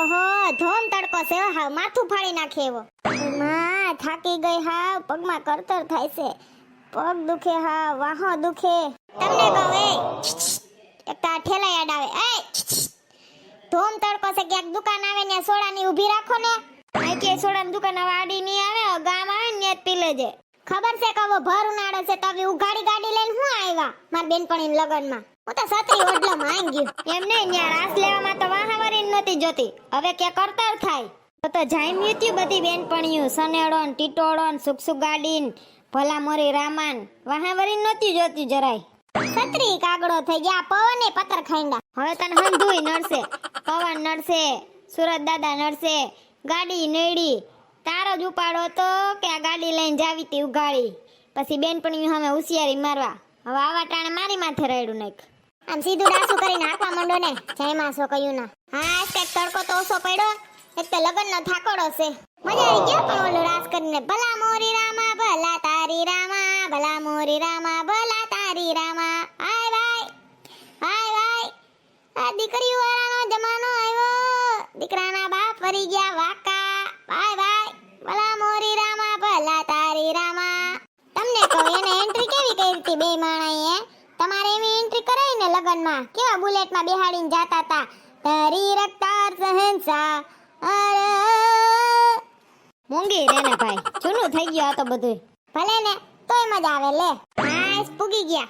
ઓહો, ધોમ તડકો છે, હા, માથું ફાડી નાખે એવો. માં, થાકી ગઈ, હા, પગમાં કરતર થાય છે. પગ દુખે, હા, વાહો દુખે. તમને કહું, એ, એક ઠેલા યાદ આવે. એ, ધોમ તડકો છે, ક્યાંક દુકાન આવે ને સોડાની ઊભી રાખો ને. કે સોડાની દુકાન હવે આડી આવે ગામ આવે ને પી લેજે ખબર છે કે હવે ભર ઉનાળો છે, તો હવે ઉઘાડી ગાડી લઈને હું આવ્યા? માર બેનપણીના લગનમાં. હું તો સત્રી ઓડલામાં માંગ્યું એમ નહીં ન્યા રાસ લેવામાં જોતી. હવે કે કરતર થાય? તો તો જામ્યું ત્યું બધી બેનપણીયું સનેડોન ને ટીટોળો ને સુખ સુખ ગાડી ને ભલા મોરી રામાન વાહાવરી નહોતી જોતી જરાય. છત્રી કાગડો થઈ ગયા, પવને પતર ખાઈંડા હવે તને હંધુય નડશે, પવન નડશે, સુરત દાદા નડશે, ગાડી નડી. તારો જ ઉપાડો તો કે આ ગાડી લઈને જાવી તી ઉગાડી પછી બેનપણી હવે હોશિયારી મારવા. હવે આવા ટાણે મારી માથે રેડું નાખ. આમ સીધું ડાસું કરીને હાંકવા માંડો ને. જય માસો કહ્યું ના હા કંઈક તડકો તો ઓછો પડ્યો. એક તો લગનનો થાકોડો છે. મજા આવી ગયો પણ ઓલો રાસ કરીને. ભલા મોરી રામા, ભલા તારી રામા, ભલા મોરી રામા, ભલા તારી રામા. હાય ભાઈ હાય ભાઈ. આ દીકરી વાળાનો જમાનો આવ્યો. દીકરાના બાપ વરી ગયા વાકા. બાય બાય ભલા મોરી રામા, ભલા તારી રામા. તમને કહું, એને એન્ટ્રી કેવી કરી હતી બે માણાએ? તમારે એવી એન્ટ્રી કરાવીને લગનમાં? કેવા બુલેટમાં બેહાડીને જાતા હતા? તારી રફતાર સહનસા અરે. મૂંગી રે ને ભાઈ. જૂનું થઈ ગયું આ તો બધું ભલે ને તોય મજા આવે લે. હાસ પૂગી ગયા.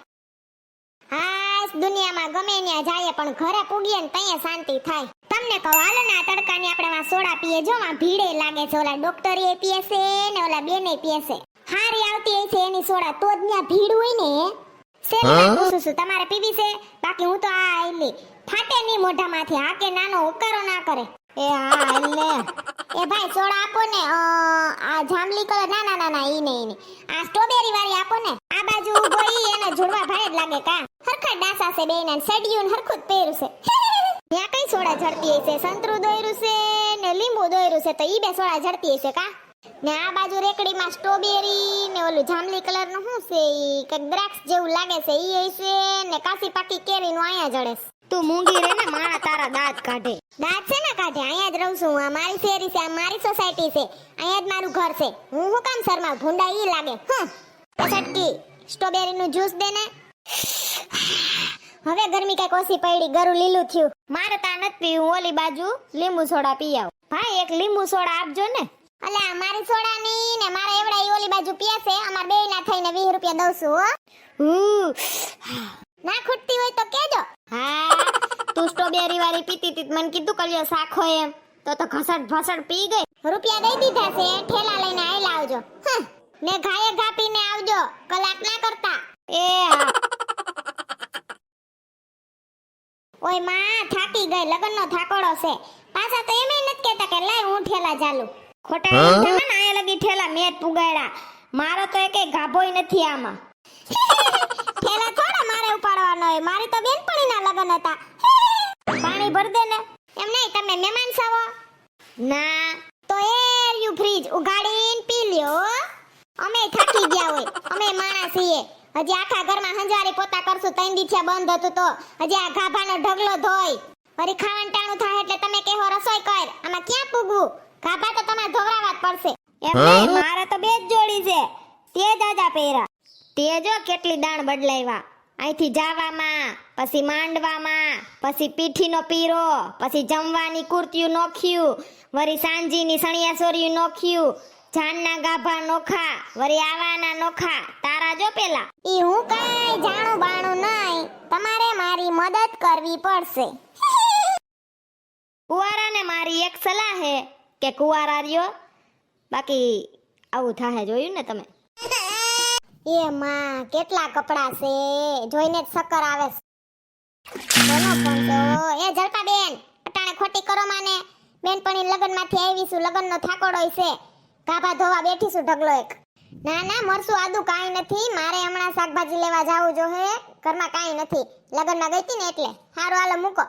હાસ દુનિયામાં ગમે ત્યાં જાય પણ ઘરે પૂગીએ ને ત્યાં શાંતિ થાય. તમને કહો હાલો ને આ તડકાની આપણે માં સોડા પીએ. જો માં ભીડે લાગે છે ઓલા ડોક્ટરે પીએ છે ને ઓલા બેને પીએ છે. હારી આવતી હોય છે એની સોડા તો જ ત્યાં ભીડ હોય ને. સેલ પૂછું છું? તમારે પીવી છે? બાકી હું તો આ આયલી. ફાટે નહીં મોઢામાંથી હા કે નાનો ઉકારો ના કરે. એ હા એટલે એ ભાઈ સોડા આપો ને. આ જાંબલી કલર, ના ના ના ના, ઈ નહીં આ સ્ટ્રોબેરી વાળી આપો ને. આ બાજુ ઊભો ઈ, એને જોડવા ભારે જ લાગે કા. હરખા ડાસા છે બેયના સડિયું હરખું જ પહેરું છે. ત્યાં કઈ સોડા ઝડતી હશે? સંતરું દોયરું છે ને લીંબુ દોયરું છે તો ઈ બે સોડા ઝડતી હશે કા? ને આ બાજુ રેકડીમાં સ્ટ્રોબેરી ને ઓલું જાંબલી કલરનું શું છે ઈ? કંઈક દ્રાક્ષ જેવું લાગે છે ઈ હશે ને કાસી પાકી કેરી નું અહીંયા જડે. તું મૂંગી રે ને મારા તારા દાંત કાઢે. દાંત છે ને કાઢે અહીંયા જ રહું છું હું. આ મારી શેરી છે આ મારી સોસાયટી છે. અહીંયા જ મારું ઘર છે. હું હું કામ શર્મા ભૂંડા ઈ લાગે. હમ. છટકી સ્ટ્રોબેરી નું જ્યુસ દે ને. હવે ગરમી કંઈક ઓછી પડી ગરું લીલું થયું. મારે તા નથી પીવું ઓલી બાજુ લીંબુ સોડા પી આવ. ભાઈ એક લીંબુ સોડા આપજો ને. અલે અમારી મારી સોડા ની ને મારા એવડા ઓલી બાજુ પીએ છે. અમાર બે ના થઈને 20 રૂપિયા દઉં છું હો. હું ના ખૂટતી હોય તો કેજો હા તું સ્ટ્રોબેરી વાળી પીતી તી મને કીધું કલ્યો સાખો એમ. તો તો ઘસડ ભસડ પી ગઈ. રૂપિયા દઈ દીધા છે ઠેલા લઈને આયલા લાવજો ને ઘાયે ઘા પીને આવજો કલાક ના કરતા. એ હા. ઓયમાં થાકી ગઈ લગનનો થાકોડો છે. પાછા તો એમે નથી કહેતા કે લાય હું ઠેલા ચાલુ. ખોટા એમ આયા લગી ઠેલા મેં પુગાડ્યા મારો તો એકે ગાભોય નથી આમાં. ઉપાડવાનો હોય. મારી તો બેનપણીના લગ્ન હતા. પાણી ભર દે ને. એમ નહીં તમે મહેમાન સાવો ના તો એર યુ ફ્રીજ ઉગાડીને પી લ્યો અમે થાકી ગયા હોય. અમે માણસ છીએ. હજી આખા ઘરમાં હંજારી પોતા કરશું. તૈન દીઠ્યા બંધ હતું તો હજી આ ગાભાનો ઢગલો ધોય વળી ખાવાનું ટાણું થાય એટલે તમે કહેવો રસોઈ કર. આમાં ક્યાં પૂગવું? ગાભા તો તમારે ધોવરાવા જ પડશે. એમ મારે તો બે જ જોડી છે. તે જ આજા પહેરા. તે જો કેટલી દાણ બદલાવ્યા અહીંથી જાવામાં પછી માંડવામાં પછી પીઠીનો પીરો પછી જમવાની કુર્તીયું નોખ્યું વળી સાંજીની સણિયાસોરિયું નોખ્યું જાનના ગાભા નોખા વળી આવાના નોખા તારા જો પેલા. ઈ હું કાઈ જાણું બાણું નહીં તમારે મારી મદદ કરવી પડશે. કુવારાને મારી એક સલાહ હે કે કુવારા રહ્યો બાકી આવું થાહે જોયું ને તમે? એ માં કેટલા કપડા છે? જોઈને જ સકર આવે એ જલપા બેન અટાણે ખોટી કરો માને. બેનપણી લગનમાંથી આવી છું લગનનો થાકોડો છે. ગાભા ધોવા બેઠી છું ઢગલો એક. ના ના, મરસું આદુ કાંઈ નથી. મારે હમણાં શાકભાજી લેવા જાવું જો હે. ઘરમાં કાંઈ નથી. લગનમાં ગઈ હતી ને એટલે. હારું હાલો, મૂકો.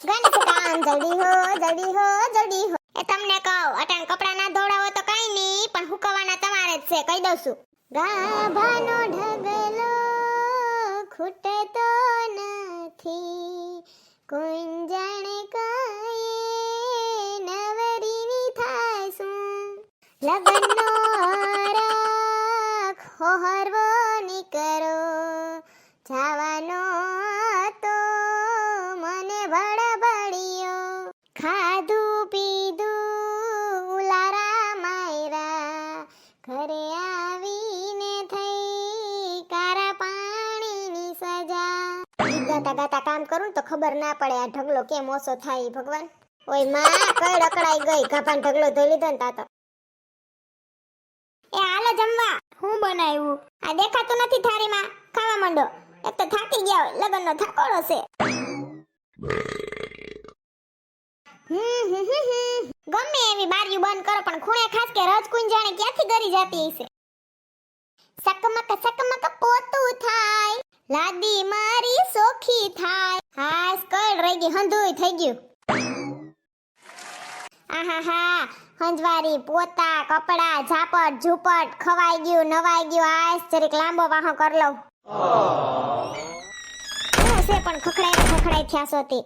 ગણેશ કામ જલ્દી હો જલ્દી હો જલ્દી હો. એ તમને કહું, અટાણ કપડા ના ધોડાવો તો કાંઈ નહીં, પણ હુકવાના તમારે જ છે. કહી દઉં છું. ગાભાનો ઢગલો ખૂટતો નથી. કુંજણ કાયે નવરીની થાસું લગ્નનો ગીત ગાતા કામ કરું તો ખબર ના પડે આ ઢગલો કેમ ઓછો થાય ભગવાન. ઓયમાં કઈ રકડાઈ ગઈ? કાપાન ઢગલો ધોઈ લીધો ને તાતો. એ હાલો જમવા. હું બનાવ્યું? આ દેખાતું નથી થારીમાં ખાવા માંડો. એક તો થાકી ગયા હોય લગનનો થાકોડો છે. ગમે એવી બારીઓ બંધ કરો પણ ખૂણે ખાસ કે રજકુંજ જાણે ક્યાંથી ગરી જાતી હશે? સકમક સકમક પોતું થાય. લાદી મારી સોખી થાય. હાસ, કળ રહી ગઈ, હંધુય થઈ ગયું. આહાહા, હંજવારી, પોતા, કપડા, ઝાપટ, ઝૂપટ, ખવાઈ ગયું, નવાઈ ગયું આસ જરીક લાંબો વાહો કર લઉં. છે પણ ખખડાઈ ખખડાઈ થયા સોતી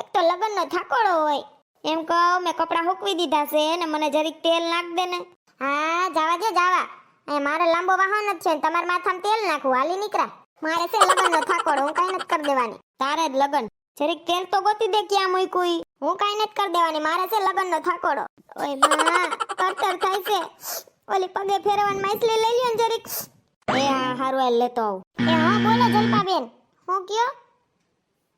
એક તો લગનનો થાકોડો હોય. એમ કહું, મેં કપડાં હુકવી દીધા છે ને મને જરીક તેલ નાખ દે ને. હા, જાવા દે જાવા. એ મારે લાંબો વાહન જ છે તમારા માથામાં તેલ નાખવું હાલી નીકળા. મારે છે લગનનો થાકોડ હું કાંઈ નથી કરી દેવાની. તારે જ લગન. જરીક તેલ તો ગોતી દે ક્યાં મૂક્યું હું કાંઈ નથી કરી દેવાની મારે છે લગનનો થાકોડો. ઓયમાં કરતર થાય છે. ઓલી પગે ફેરવાન માછલી લઈ લ્યો ને જરીક. એ હા હારું આ લેતો આવ. એ હા બોલો જલપાબેન હું કયો?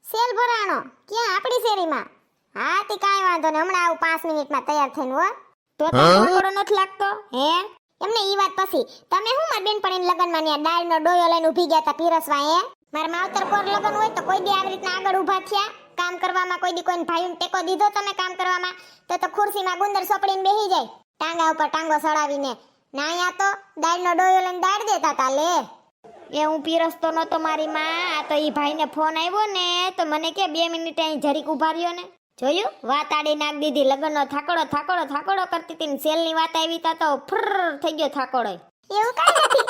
સેલ ભરાણો ક્યાં? આપણી શેરીમાં? હા તે કાઈ વાંધો નહીં. હમણાં આવું પાંચ મિનિટમાં તૈયાર થઈને હો. તો તો થાકોડો નથી લાગતો હે? એમને ઈ વાત પછી, તમે હું બેનપણી લગનમાં ન્યા દાળનો ડોયો લઈને ઊભી ગયા તા પીરસવા, હે? મારા માવતર કોર લગન હોય તો કોઈ દી આવી રીતના આગળ ઊભા થયા. કામ કરવામાં કોઈ દી કોઈને ભાઈઓને ટેકો દીધો તમે કામ કરવામાં, તો તો ખુરશીમાં ગુંદર સોપડીને બેહી જાય. ટાંગા ઉપર ટાંગો સડાવીને ના, અહીંયા તો દાળનો ડોયો લઈને દાળ દેતા તા, લે. એ, હું પીરસતો નતો મારી માં. આ તો ઈ ભાઈને ફોન આવ્યો ને, તો મને કે બે મિનિટ અહીં જરીક ઊભા રહ્યો ને. જોયું? વાત આડી નાખ દીધી. લગ્નનો થાકડો થાકડો થાકડો કરતી હતી સેલની વાત આવી તા ફર થઈ ગયો થાકડો. એવું કાઈ નથી.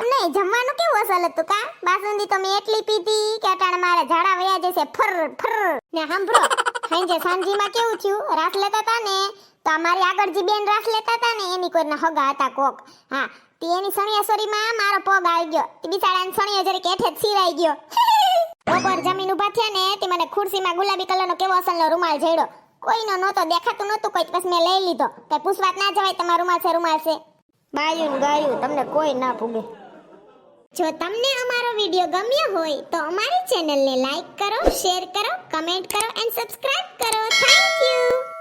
એમ જમવાનું કેવું અસલ હતું કા? બાસુંદી તમે એટલી પીધી. કે અટાણે મારે ઝાડા વયા જશે. ફર ફર ને સાંભળો સાંજે સાંજીમાં કેવું થયું? રાસ લેતા તા ને? તો અમારી આગળ જે બેન રાસ લેતા તા ને, એની કોઈના હગા હતા કોક. હા, તે એની સણિયાસોરીમાં મારો પગ આવી ગયો. તે બિચારાને સણિયો જરીક હેઠે જ ગયો. બપોર જમીન ઊભા થયા ને તે મને ખુરશીમાં ગુલાબી કલરનો કેવો અસલનો રૂમાલ જડ્યો કોઈનો નહોતો દેખાતું નહોતું કોઈ બસ મેં લઈ લીધો. કઈ પૂછવાત ના જવાય તમારો રૂમાલ છે રૂમાલ છે. બાયું ગાયું તમને કોઈ ના પૂગે જો તમને અમારો વિડિયો ગમ્યો હોય તો અમારી ચેનલને લાઈક કરો શેર કરો કમેન્ટ કરો એન્ડ સબસ્ક્રાઇબ કરો. થેન્ક